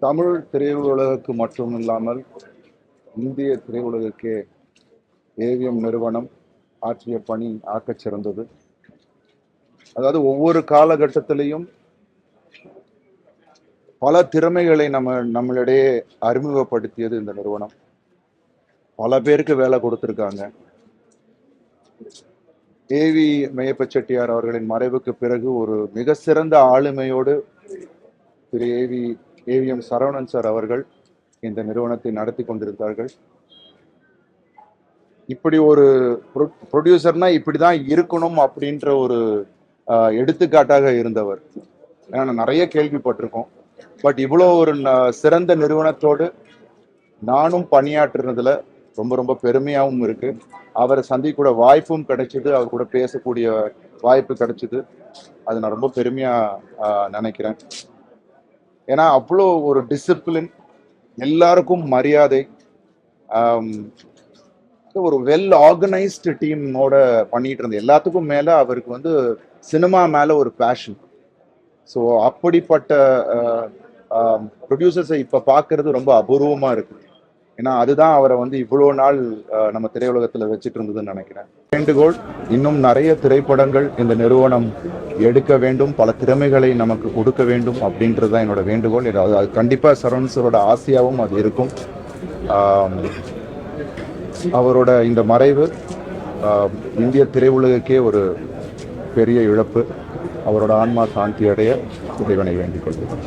தமிழ் திரையுலகுக்கு மட்டும் இல்லாமல் இந்திய திரையுலகுக்கே ஏவிஎம் நிறுவனம் ஆற்றிய பணி ஆக்கச் சிறந்தது. அதாவது ஒவ்வொரு காலகட்டத்திலையும் பல திறமைகளை நம்ம நம்மளிடையே அறிமுகப்படுத்தியது இந்த நிறுவனம். பல பேருக்கு வேலை கொடுத்துருக்காங்க. ஏவி மெய்யப்ப செட்டியார் அவர்களின் மறைவுக்கு பிறகு ஒரு மிக சிறந்த ஆளுமையோடு திரு ஏவி ஏவிஎம் சரவணன் சார் அவர்கள் இந்த நிறுவனத்தை நடத்தி கொண்டிருந்தார்கள். இப்படி ஒரு ப்ரொடியூசர்னா இப்படிதான் இருக்கணும் அப்படின்ற ஒரு எடுத்துக்காட்டாக இருந்தவர். ஏன்னா நிறைய கேள்விப்பட்டிருக்கோம். பட் இவ்வளோ ஒரு ந- சிறந்த நிறுவனத்தோடு நானும் பணியாற்றுனதுல ரொம்ப ரொம்ப பெருமையாகவும் இருக்கு. அவரை சந்திக்கூட வாய்ப்பும் கிடைச்சிது. அவர் கூட பேசக்கூடிய வாய்ப்பு கிடைச்சிது. அது நான் ரொம்ப பெருமையாக நினைக்கிறேன். ஏன்னா அவ்வளோ ஒரு டிசிப்ளின் எல்லாருக்கும் மரியாதை ஒரு வெல் ஆர்கனைஸ்டு டீமோட பண்ணிட்டு இருந்த எல்லாத்துக்கும் மேலே அவருக்கு வந்து சினிமா மேலே ஒரு பேஷன் ஸோ அப்படிப்பட்ட ப்ரொடியூசர்ஸை இப்போ பார்க்கறது ரொம்ப அபூர்வமாக இருக்குது ஏன்னா அதுதான் அவரை வந்து இவ்வளோ நாள் நம்ம திரையுலகத்தில் வச்சுட்டு இருந்ததுன்னு நினைக்கிறேன் வேண்டுகோள் இன்னும் நிறைய திரைப்படங்கள் இந்த நிறுவனம் எடுக்க வேண்டும் பல திறமைகளை நமக்கு கொடுக்க வேண்டும் அப்படின்றது தான் என்னோட வேண்டுகோள். இது அது அது கண்டிப்பா ஆசையாகவும் அது இருக்கும். அவரோட இந்த மறைவு இந்திய திரையுலகுக்கே ஒரு பெரிய இழப்பு. அவரோட ஆன்மா சாந்தி அடைய இறைவனை வேண்டிக் கொள்கிறேன்.